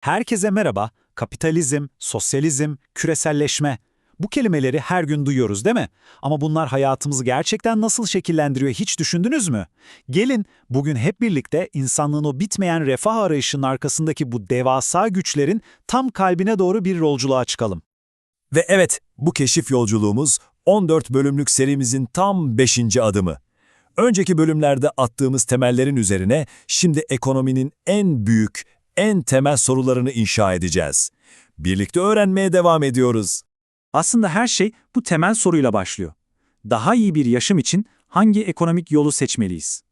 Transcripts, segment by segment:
Herkese merhaba. Kapitalizm, sosyalizm, küreselleşme. Bu kelimeleri her gün duyuyoruz değil mi? Ama bunlar hayatımızı gerçekten nasıl şekillendiriyor hiç düşündünüz mü? Gelin bugün hep birlikte insanlığın o bitmeyen refah arayışının arkasındaki bu devasa güçlerin tam kalbine doğru bir yolculuğa çıkalım. Ve evet, bu keşif yolculuğumuz 14 bölümlük serimizin tam 5. adımı. Önceki bölümlerde attığımız temellerin üzerine şimdi ekonominin en büyük, en temel sorularını inşa edeceğiz. Birlikte öğrenmeye devam ediyoruz. Aslında her şey bu temel soruyla başlıyor. Daha iyi bir yaşam için hangi ekonomik yolu seçmeliyiz?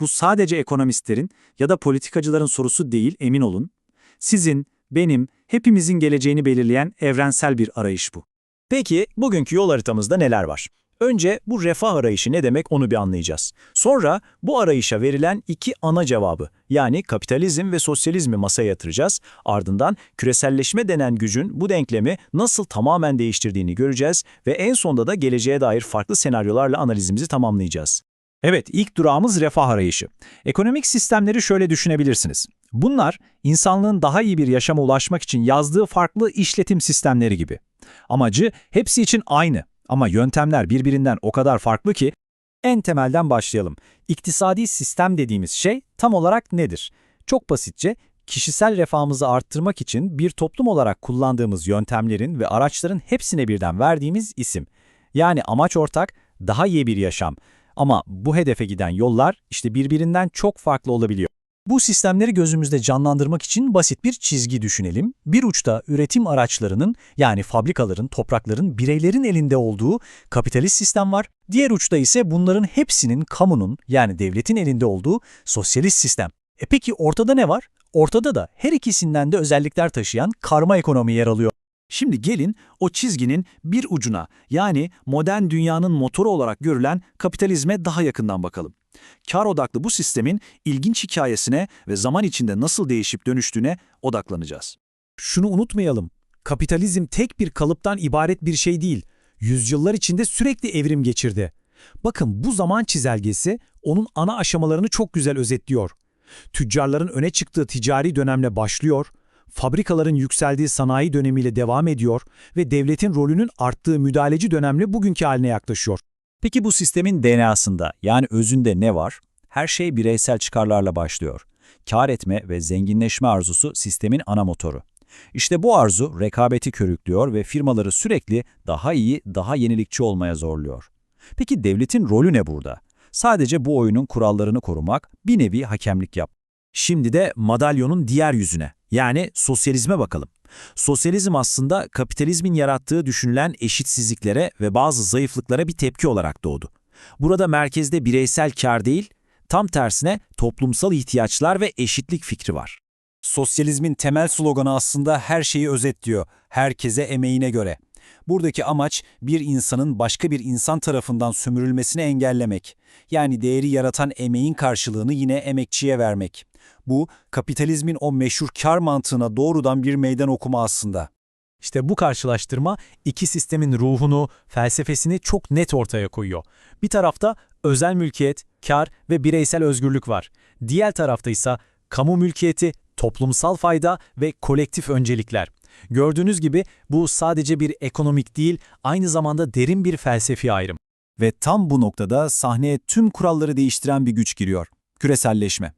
Bu sadece ekonomistlerin ya da politikacıların sorusu değil emin olun. Sizin, benim, hepimizin geleceğini belirleyen evrensel bir arayış bu. Peki bugünkü yol haritamızda neler var? Önce bu refah arayışı ne demek onu bir anlayacağız. Sonra bu arayışa verilen iki ana cevabı yani kapitalizm ve sosyalizmi masaya yatıracağız. Ardından küreselleşme denen gücün bu denklemi nasıl tamamen değiştirdiğini göreceğiz ve en sonda da geleceğe dair farklı senaryolarla analizimizi tamamlayacağız. Evet, ilk durağımız refah arayışı. Ekonomik sistemleri şöyle düşünebilirsiniz. Bunlar, insanlığın daha iyi bir yaşama ulaşmak için yazdığı farklı işletim sistemleri gibi. Amacı hepsi için aynı ama yöntemler birbirinden o kadar farklı ki, En temelden başlayalım. İktisadi sistem dediğimiz şey tam olarak nedir? Çok basitçe kişisel refahımızı arttırmak için bir toplum olarak kullandığımız yöntemlerin ve araçların hepsine birden verdiğimiz isim. Yani amaç ortak, daha iyi bir yaşam. Ama bu hedefe giden yollar işte birbirinden çok farklı olabiliyor. Bu sistemleri gözümüzde canlandırmak için basit bir çizgi düşünelim. Bir uçta üretim araçlarının yani fabrikaların, toprakların, bireylerin elinde olduğu kapitalist sistem var. Diğer uçta ise bunların hepsinin kamunun yani devletin elinde olduğu sosyalist sistem. E peki ortada ne var? Ortada da her ikisinden de özellikler taşıyan karma ekonomi yer alıyor. Şimdi gelin o çizginin bir ucuna yani modern dünyanın motoru olarak görülen kapitalizme daha yakından bakalım. Kar odaklı bu sistemin ilginç hikayesine ve zaman içinde nasıl değişip dönüştüğüne odaklanacağız. Şunu unutmayalım. Kapitalizm tek bir kalıptan ibaret bir şey değil. Yüzyıllar içinde sürekli evrim geçirdi. Bakın bu zaman çizelgesi onun ana aşamalarını çok güzel özetliyor. Tüccarların öne çıktığı ticari dönemle başlıyor, fabrikaların yükseldiği sanayi dönemiyle devam ediyor ve devletin rolünün arttığı müdahaleci dönemle bugünkü haline yaklaşıyor. Peki bu sistemin DNA'sında yani özünde ne var? Her şey bireysel çıkarlarla başlıyor. Kar etme ve zenginleşme arzusu sistemin ana motoru. İşte bu arzu rekabeti körüklüyor ve firmaları sürekli daha iyi, daha yenilikçi olmaya zorluyor. Peki devletin rolü ne burada? Sadece bu oyunun kurallarını korumak, bir nevi hakemlik yap. Şimdi de madalyonun diğer yüzüne, yani sosyalizme bakalım. Sosyalizm aslında kapitalizmin yarattığı düşünülen eşitsizliklere ve bazı zayıflıklara bir tepki olarak doğdu. Burada merkezde bireysel kar değil, tam tersine toplumsal ihtiyaçlar ve eşitlik fikri var. Sosyalizmin temel sloganı aslında her şeyi özetliyor, herkese emeğine göre. Buradaki amaç bir insanın başka bir insan tarafından sömürülmesini engellemek. Yani değeri yaratan emeğin karşılığını yine emekçiye vermek. Bu, kapitalizmin o meşhur kar mantığına doğrudan bir meydan okuma aslında. İşte bu karşılaştırma iki sistemin ruhunu, felsefesini çok net ortaya koyuyor. Bir tarafta özel mülkiyet, kar ve bireysel özgürlük var. Diğer tarafta ise kamu mülkiyeti, toplumsal fayda ve kolektif öncelikler. Gördüğünüz gibi bu sadece bir ekonomik değil, aynı zamanda derin bir felsefi ayrım. Ve tam bu noktada sahneye tüm kuralları değiştiren bir güç giriyor. Küreselleşme.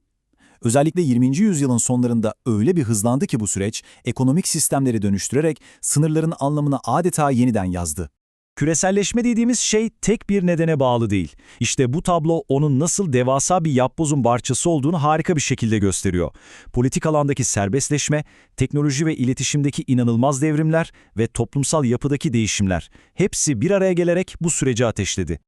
Özellikle 20. yüzyılın sonlarında öyle bir hızlandı ki bu süreç, ekonomik sistemleri dönüştürerek sınırların anlamını adeta yeniden yazdı. Küreselleşme dediğimiz şey tek bir nedene bağlı değil. İşte bu tablo onun nasıl devasa bir yapbozun parçası olduğunu harika bir şekilde gösteriyor. Politik alandaki serbestleşme, teknoloji ve iletişimdeki inanılmaz devrimler ve toplumsal yapıdaki değişimler hepsi bir araya gelerek bu süreci ateşledi.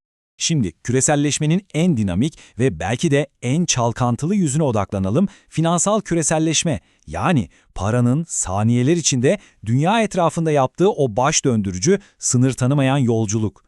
Şimdi küreselleşmenin en dinamik ve belki de en çalkantılı yüzüne odaklanalım. Finansal küreselleşme yani paranın saniyeler içinde dünya etrafında yaptığı o baş döndürücü, sınır tanımayan yolculuk.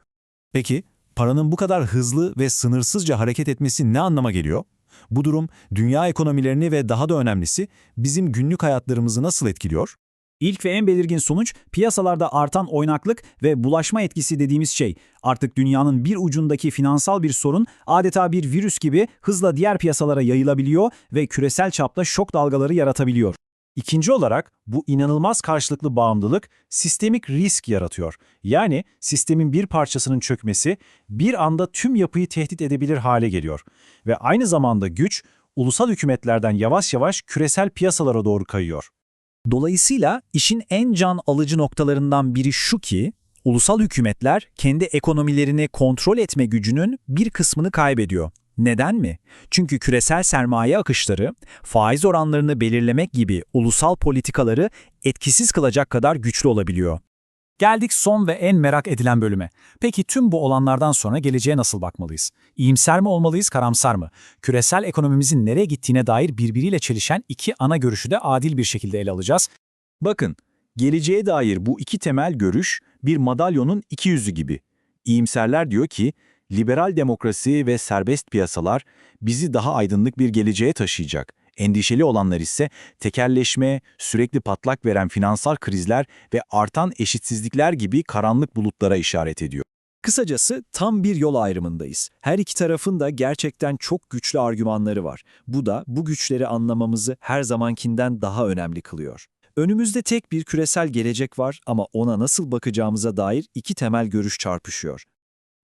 Peki paranın bu kadar hızlı ve sınırsızca hareket etmesi ne anlama geliyor? Bu durum dünya ekonomilerini ve daha da önemlisi bizim günlük hayatlarımızı nasıl etkiliyor? İlk ve en belirgin sonuç piyasalarda artan oynaklık ve bulaşma etkisi dediğimiz şey. Artık dünyanın bir ucundaki finansal bir sorun adeta bir virüs gibi hızla diğer piyasalara yayılabiliyor ve küresel çapta şok dalgaları yaratabiliyor. İkinci olarak bu inanılmaz karşılıklı bağımlılık sistemik risk yaratıyor. Yani sistemin bir parçasının çökmesi bir anda tüm yapıyı tehdit edebilir hale geliyor. Ve aynı zamanda güç ulusal hükümetlerden yavaş yavaş küresel piyasalara doğru kayıyor. Dolayısıyla işin en can alıcı noktalarından biri şu ki, ulusal hükümetler kendi ekonomilerini kontrol etme gücünün bir kısmını kaybediyor. Neden mi? Çünkü küresel sermaye akışları, faiz oranlarını belirlemek gibi ulusal politikaları etkisiz kılacak kadar güçlü olabiliyor. Geldik son ve en merak edilen bölüme. Peki tüm bu olanlardan sonra geleceğe nasıl bakmalıyız? İyimser mi olmalıyız, karamsar mı? Küresel ekonomimizin nereye gittiğine dair birbiriyle çelişen iki ana görüşü de adil bir şekilde ele alacağız. Bakın, geleceğe dair bu iki temel görüş bir madalyonun iki yüzü gibi. İyimserler diyor ki, liberal demokrasi ve serbest piyasalar bizi daha aydınlık bir geleceğe taşıyacak. Endişeli olanlar ise tekelleşme, sürekli patlak veren finansal krizler ve artan eşitsizlikler gibi karanlık bulutlara işaret ediyor. Kısacası tam bir yol ayrımındayız. Her iki tarafın da gerçekten çok güçlü argümanları var. Bu da bu güçleri anlamamızı her zamankinden daha önemli kılıyor. Önümüzde tek bir küresel gelecek var ama ona nasıl bakacağımıza dair iki temel görüş çarpışıyor.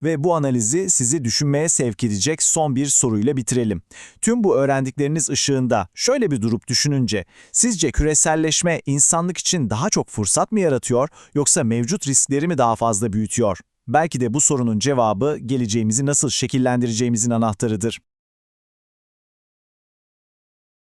Ve bu analizi sizi düşünmeye sevk edecek son bir soruyla bitirelim. Tüm bu öğrendikleriniz ışığında şöyle bir durup düşününce sizce küreselleşme insanlık için daha çok fırsat mı yaratıyor yoksa mevcut riskleri mi daha fazla büyütüyor? Belki de bu sorunun cevabı geleceğimizi nasıl şekillendireceğimizin anahtarıdır.